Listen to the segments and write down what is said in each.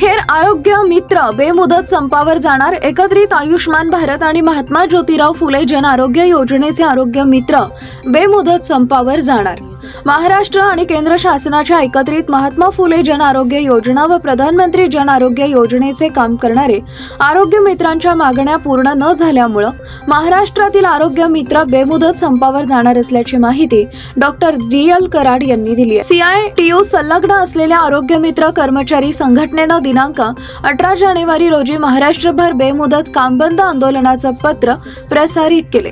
अखेर आरोग्य मित्र बेमुदत संपावर जाणार एकत्रित आयुष्मान भारत आणि महात्मा ज्योतिराव फुले जन आरोग्य योजनेचे आरोग्य मित्र बेमुदत संपावर जाणार. महाराष्ट्र आणि केंद्र शासनाच्या एकत्रित महात्मा फुले जन आरोग्य योजना व प्रधानमंत्री जन आरोग्य योजनेचे काम करणारे आरोग्य मित्रांच्या मागण्या पूर्ण न झाल्यामुळं महाराष्ट्रातील आरोग्य मित्र बेमुदत संपावर जाणार असल्याची माहिती डॉक्टर रियल कराड यांनी दिली आहे. सीआयटीयू संलग्न असलेल्या आरोग्य मित्र कर्मचारी संघटनेनं दिनांक अठरा जानेवारी रोजी महाराष्ट्रभर बेमुदत कामबंद आंदोलनाचं पत्र प्रसारित केले.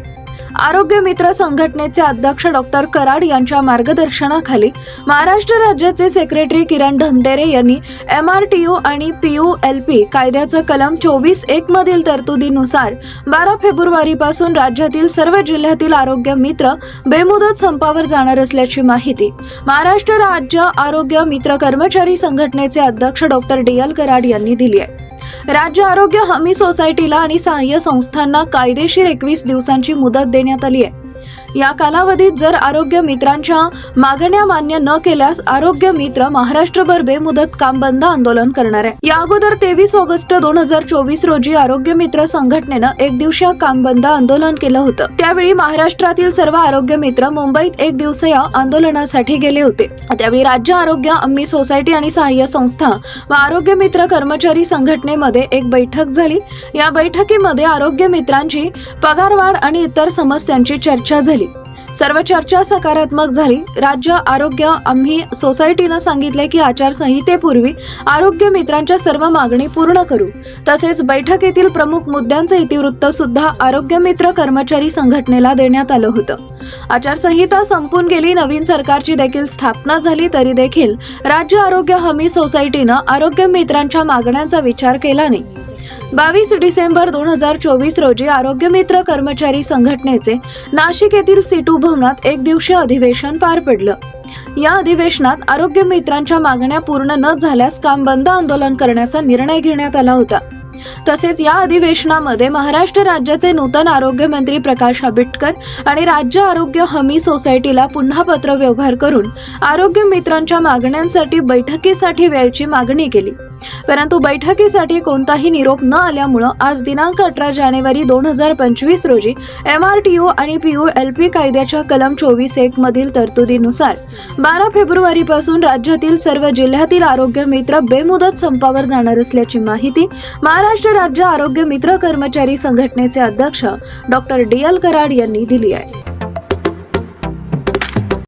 आरोग्य मित्र संघटनेचे अध्यक्ष डॉक्टर कराड यांच्या मार्गदर्शनाखाली महाराष्ट्र राज्याचे सेक्रेटरी किरण धमटेरे यांनी एम आर टी यू आणि पी यू एल पी कायद्याचं कलम चोवीस एक मधील तरतुदीनुसार बारा फेब्रुवारीपासून राज्यातील सर्व जिल्ह्यातील आरोग्य मित्र बेमुदत संपावर जाणार असल्याची माहिती. महाराष्ट्र राज्य आरोग्य मित्र कर्मचारी संघटनेचे अध्यक्ष डॉक्टर डी एल कराड यांनी दिली आहे. राज्य आरोग्य हमी सोसायटीला आणि सहाय्य संस्थांना कायदेशीर एकवीस दिवसांची मुदत देण्यात आली आहे. या कालावधीत जर आरोग्य मित्रांच्या मागण्या मान्य न केल्यास आरोग्य मित्र महाराष्ट्रभर बेमुदत काम बंद आंदोलन करणार आहे. या अगोदर तेवीस ऑगस्ट दोन हजार चोवीस रोजी आरोग्य मित्र संघटनेनं एक दिवसीय काम बंद आंदोलन केलं होतं. त्यावेळी महाराष्ट्रातील सर्व आरोग्य मित्र मुंबईत एक दिवसीय आंदोलनासाठी गेले होते. त्यावेळी राज्य आरोग्य अम्मी सोसायटी आणि सहाय्य संस्था व आरोग्य मित्र कर्मचारी संघटनेमध्ये एक बैठक झाली. या बैठकीमध्ये आरोग्य मित्रांची पगारवाढ आणि इतर समस्यांची चर्चा झाली. सर्व चर्चा सकारात्मक झाली. राज्य आरोग्य आम्ही सोसायटीनं सांगितले की आचारसंहितेपूर्वी आरोग्य मित्रांच्या सर्व मागणी पूर्ण करू. तसेच बैठकीतील प्रमुख मुद्द्यांचं इतिवृत्त सुद्धा आरोग्य मित्र कर्मचारी संघटनेला देण्यात आलं होतं. आचारसंहिता संपून गेली नवीन सरकारची देखील स्थापना झाली तरी देखील राज्य आरोग्य हमी सोसायटीनं आरोग्य मित्रांच्या मागण्यांचा विचार केला नाही. बावीस डिसेंबर दोन हजार चोवीस रोजी आरोग्य मित्र कर्मचारी संघटनेचे नाशिक येथील सिटू भवनात एक दिवसीय अधिवेशन पार पडलं. या अधिवेशनात आरोग्य मित्रांच्या मागण्या पूर्ण न झाल्यास काम बंद आंदोलन करण्याचा निर्णय घेण्यात आला होता. तसेच या अधिवेशनामध्ये महाराष्ट्र राज्याचे नूतन आरोग्य मंत्री प्रकाश आंबेडकर आणि राज्य आरोग्य हमी सोसायटीला पुन्हा पत्र व्यवहार करून आरोग्य मित्रांच्या मागण्यांसाठी बैठकीसाठी वेळची मागणी केली. परंतु बैठकीसाठी कोणताही निरोप न आल्यामुळं आज दिनांक अठरा जानेवारी दोन हजार पंचवीस रोजी एम आर टी यू आणि पी यू एल पी कायद्याच्या कलम चोवीस एक मधील तरतुदीनुसार बारा फेब्रुवारीपासून राज्यातील सर्व जिल्ह्यातील आरोग्य मित्र बेमुदत संपावर जाणार असल्याची माहिती महाराष्ट्र राज्य आरोग्य मित्र कर्मचारी संघटनेचे अध्यक्ष डॉक्टर डी एल कराड यांनी दिली आहे.